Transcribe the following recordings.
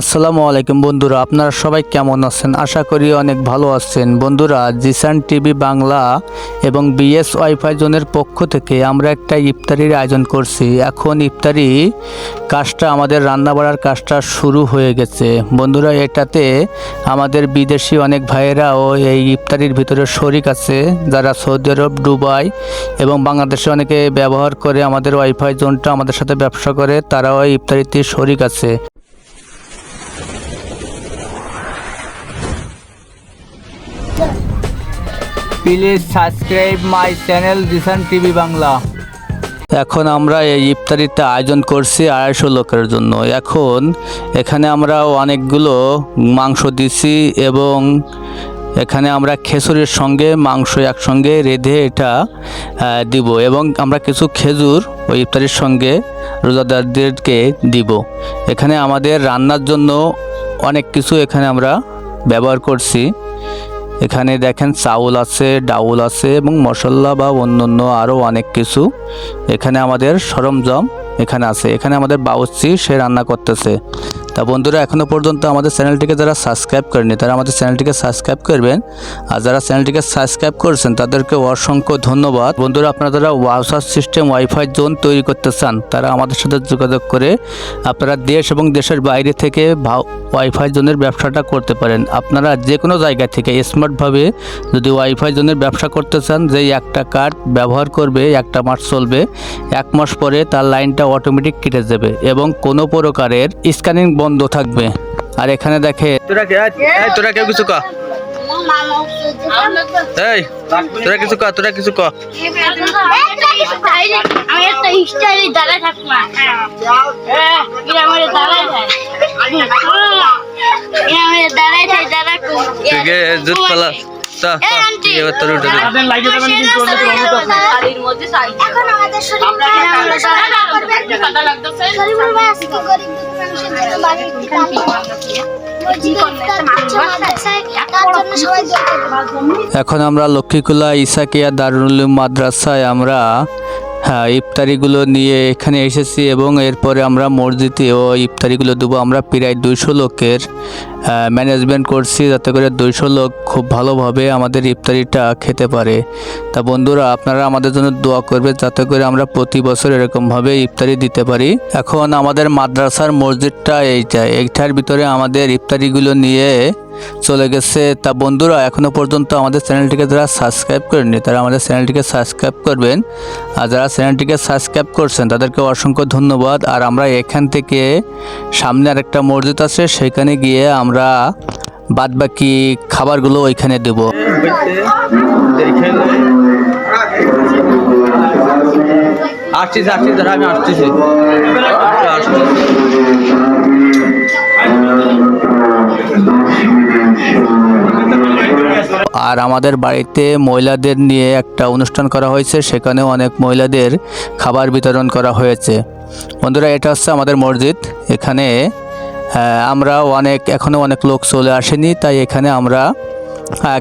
আসসালামু আলাইকুম বন্ধুরা, আপনারা সবাই কেমন আছেন? আশা করি অনেক ভালো আছেন। বন্ধুরা, জিসান টিভি বাংলা এবং বিএস ওয়াইফাই জোনের পক্ষ থেকে আমরা একটা ইফতারির আয়োজন করছি। এখন ইফতারি কাজটা, আমাদের রান্না বাড়ার কাজটা শুরু হয়ে গেছে। বন্ধুরা, এটাতে আমাদের বিদেশি অনেক ভাইয়েরাও এই ইফতারির ভিতরে শরিক আছে। যারা সৌদি আরব, দুবাই এবং বাংলাদেশে অনেকে ব্যবহার করে আমাদের ওয়াইফাই জোনটা আমাদের সাথে ব্যবসা করে, তারাও ইফতারিতে শরিক আছে। Please subscribe my channel Dishan TV Bangla. এখন আমরা এই ইফতারিতে আয়োজন করছি আড়াইশো লোকের জন্য। এখন এখানে আমরা অনেকগুলো মাংস দিছি এবং এখানে আমরা খেজুরের সঙ্গে মাংস একসঙ্গে রেঁধে এটা দিব এবং আমরা কিছু খেজুর ওই ইফতারির সঙ্গে রোজাদারদেরকে দিব। এখানে আমাদের রান্নার জন্য অনেক কিছু এখানে আমরা ব্যবহার করছি। এখানে দেখেন চাউল আছে, ডাউল আছে এবং মশলা বা অন্যান্য আরও অনেক কিছু। এখানে আমাদের সরঞ্জাম এখানে আছে। এখানে আমাদের বাউচ্চি সে রান্না করতেছে। তা বন্ধুরা এখনও পর্যন্ত আমাদের চ্যানেলটিকে যারা সাবস্ক্রাইব করেনি তারা আমাদের চ্যানেলটিকে সাবস্ক্রাইব করবেন। আর যারা চ্যানেলটিকে সাবস্ক্রাইব করেছেন, তাদেরকে অসংখ্য ধন্যবাদ। বন্ধুরা, আপনারা যারা ওয়াসার সিস্টেম, ওয়াইফাই জোন তৈরি করতে চান, তারা আমাদের সাথে যোগাযোগ করে আপনারা দেশ এবং দেশের বাইরে থেকে ওয়াইফাই জোনের ব্যবসাটা করতে পারেন আপনারা যে কোনো জায়গা থেকে স্মার্টভাবে যদি ওয়াইফাই জোনের ব্যবসা করতে চান যে একটা কার্ড ব্যবহার করবে একটা মাস চলবে এক মাস পরে তার লাইনটা অটোমেটিক কেটে যাবে এবং কোনো প্রকারের স্ক্যানিং বন্ধ থাকবে আর এখানে দেখে তোরা কে তোরা কেউ কিছু কা এই তোরা কিছু কা তোরা কিছু কা আমি একটা জুত পালা। এখন আমরা লক্ষ্মীকুলা ইসাকিয়া দারুল মাদ্রাসায় আমরা ইফতারিগুলো নিয়ে এখানে এসেছি এবং এরপরে আমরা মসজিদে ও ইফতারিগুলো দেবো। আমরা প্রায় দুইশো লোকের ম্যানেজমেন্ট করছি যাতে করে দুইশো লোক খুব ভালোভাবে আমাদের ইফতারিটা খেতে পারে। তা বন্ধুরা, আপনারা আমাদের জন্য দোয়া করবে যাতে করে আমরা প্রতি বছর এরকমভাবে ইফতারি দিতে পারি। এখন আমাদের মাদ্রাসার মসজিদটা এইটা এইটার ভিতরে আমাদের ইফতারিগুলো নিয়ে চলে গেছে। তা বন্ধুরা, এখনও পর্যন্ত আমাদের চ্যানেলটিকে যারা সাবস্ক্রাইব করেননি, তারা আমাদের চ্যানেলটিকে সাবস্ক্রাইব করবেন। আর যারা চ্যানেলটিকে সাবস্ক্রাইব করছেন, তাদেরকে অসংখ্য ধন্যবাদ। আর আমরা এখান থেকে সামনে আরেকটা মসজিদ আছে, সেখানে গিয়ে আমরা বাদবাকি খাবারগুলো ওইখানে দেব। আসছিস দাঁড়া আমি আসতেছি আর আমাদের বাড়িতে মহিলাদের নিয়ে একটা অনুষ্ঠান করা হয়েছে, সেখানেও অনেক মহিলাদের খাবার বিতরণ করা হয়েছে। বন্ধুরা, এটা হচ্ছে আমাদের মসজিদ। এখানে আমরা অনেক এখনও অনেক লোক চলে আসেনি, তাই এখানে আমরা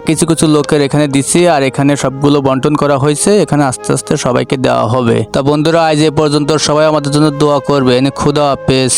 কিছু কিছু লোকের এখানে দিচ্ছি আর এখানে সবগুলো বন্টন করা হয়েছে। এখানে আস্তে আস্তে সবাইকে দেওয়া হবে। তা বন্ধুরা, আজ এ পর্যন্ত সবাই আমাদের জন্য দোয়া করবেন। খুদা হাফেজ।